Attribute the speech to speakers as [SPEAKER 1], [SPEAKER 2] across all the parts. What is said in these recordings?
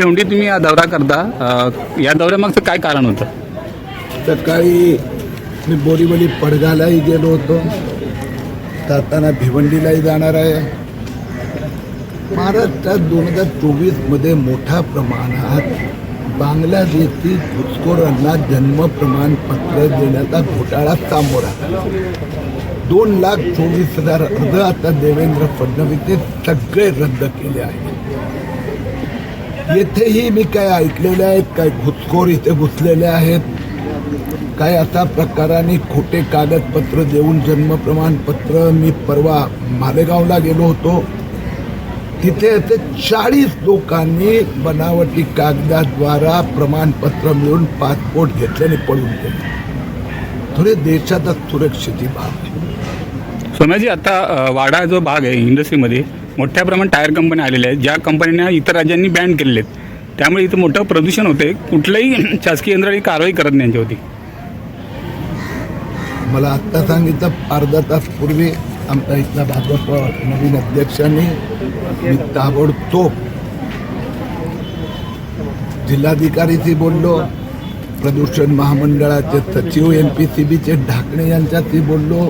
[SPEAKER 1] भेवंडी तुम्ही हा दौरा करता. अ, या दौऱ्यामागचं काय कारण होतं?
[SPEAKER 2] सकाळी मी बोरीवली पडगालाही गेलो होतो. जाताना भिवंडीलाही जाणार आहे. महाराष्ट्रात दोन हजार चोवीसमध्ये मोठ्या प्रमाणात बांगलादेशी घुसखोरांना जन्म प्रमाणपत्र देण्याचा घोटाळा सामोर आला. दोन लाख चोवीस हजार अर्ज आता देवेंद्र फडणवीस हे सगळे रद्द केले आहेत. येथेही मी काय ऐकलेले आहेत काय घुसखोर इथे घुसलेले आहेत काय असा प्रकाराने खोटे कागदपत्र देऊन जन्म प्रमाणपत्र मी परवा मालेगावला गेलो होतो. तिथे असे चाळीस लोकांनी बनावटी कागदाद्वारा प्रमाणपत्र मिळून पासपोर्ट घेतल्याने पळून गेले. थोडे देशात सुरक्षित भाग
[SPEAKER 1] सोनाजी आता वाडा जो भाग आहे इंडस्ट्रीमध्ये मोठ्या प्रमाणात टायर कंपन्या आलेल्या आहेत ज्या कंपन्यांना इतर राज्यांनी बॅन केलेले आहेत. त्यामुळे इथं मोठं प्रदूषण होते कुठल्याही शासकीय यंत्रणाने कारवाई करत नाही यांच्यावरती.
[SPEAKER 2] मला आत्ता सांगितलं अर्धा तास पूर्वी आमच्या इथला भाजप नवीन अध्यक्षांनी मी ताबडतोब जिल्हाधिकारीशी बोललो. प्रदूषण महामंडळाचे सचिव एम पी सी बीचे ढाकणे यांच्याशी बोललो.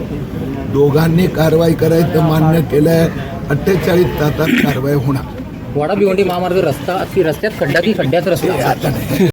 [SPEAKER 2] दोघांनी कारवाई करायचं मान्य केलंय. अठ्ठेचाळीस तासात कारवाई होणार.
[SPEAKER 3] वाडा भिवंडी महामार्ग रस्ता की रस्त्यात खड्डा की खड्ड्यात रस्ता.